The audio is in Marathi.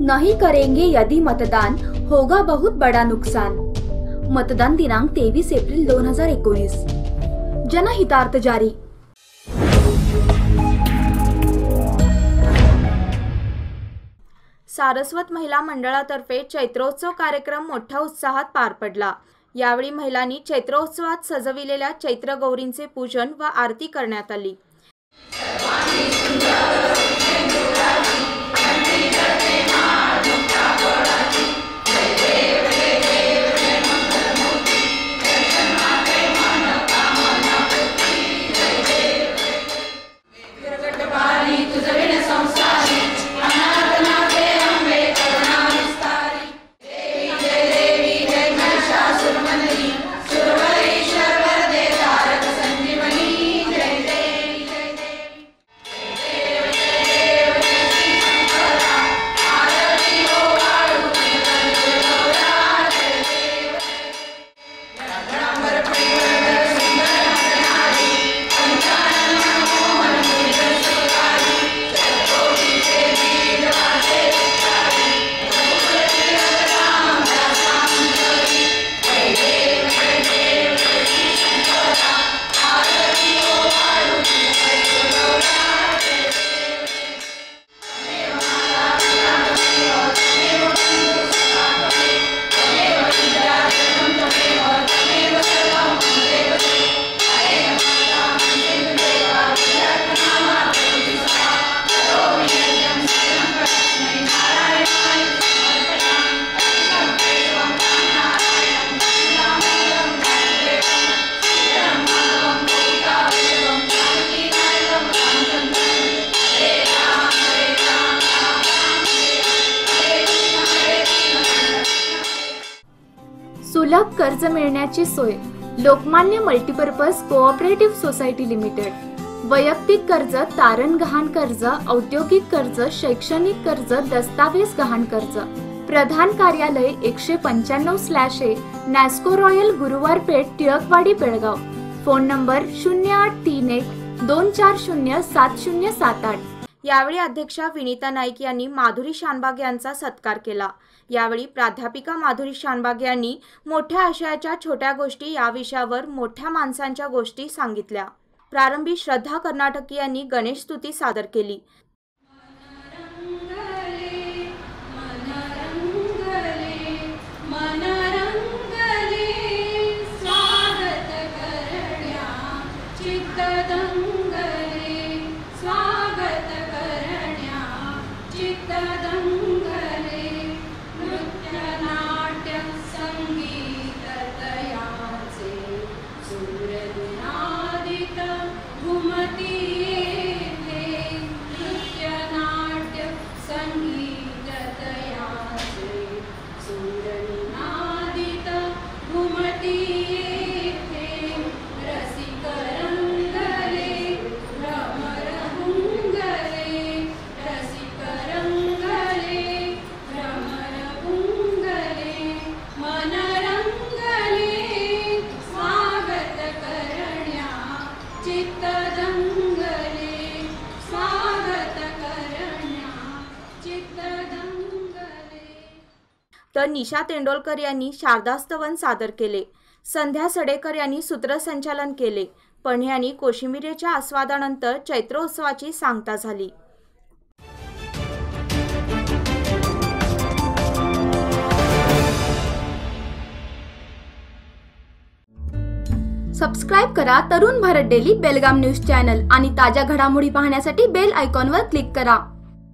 नहीं करेंगे यदि मतदान होगा बहुत बड़ा नुकसान. मतदान दिनांक तेवीस एप्रिल दोन हजार एकोणीस. जनहितार्थ जारी. सारस्वत महिला मंडळातर्फे चैत्रोत्सव कार्यक्रम मोठ्या उत्साहात पार पडला. यावेळी महिलांनी चैत्रोत्सवात सजविलेल्या चैत्र गौरींचे पूजन व आरती करण्यात आली. सुलभ कर्ज मिळण्याची सोय Lokmanya multipurpose cooperative society limited. वैयक्तिक कर्ज तारण गहाण कर्ज औद्योगिक कर्ज शैक्षणिक कर्ज दस्तावेज गहाण कर्ज. प्रधान कार्यालय एकशे पंच्याण्णव स्लॅश ए Nasco royal Guruwar Peth Tilakwadi Belgaum. Phone number शून्य आठ तीन एक दोन चार शून्य सात शून्य सात आठ. यावेळी अध्यक्षा विनीता नाईक यांनी माधुरी शानबाग यांचा सत्कार केला. यावेळी प्राध्यापिका माधुरी शानबाग यांनी मोठ्या आशयाच्या छोट्या गोष्टी या विषयावर मोठ्या माणसांच्या गोष्टी सांगितल्या. प्रारंभी श्रद्धा कर्नाटकी यांनी गणेश स्तुती सादर केली. तर निशा तेंडोलकर यांनी शारदास्तवन सादर केले. संध्या सडेकर यांनी सूत्रसंचालन केले. पण यांनी कोशिंबिरीच्या आस्वादानंतर चैत्रोत्सवाची सांगता झाली. सबस्क्राईब करा Tarun Bharat daily Belgaum news channel आणि ताज्या घडामोडी पाहण्यासाठी बेल आयकॉनवर क्लिक करा.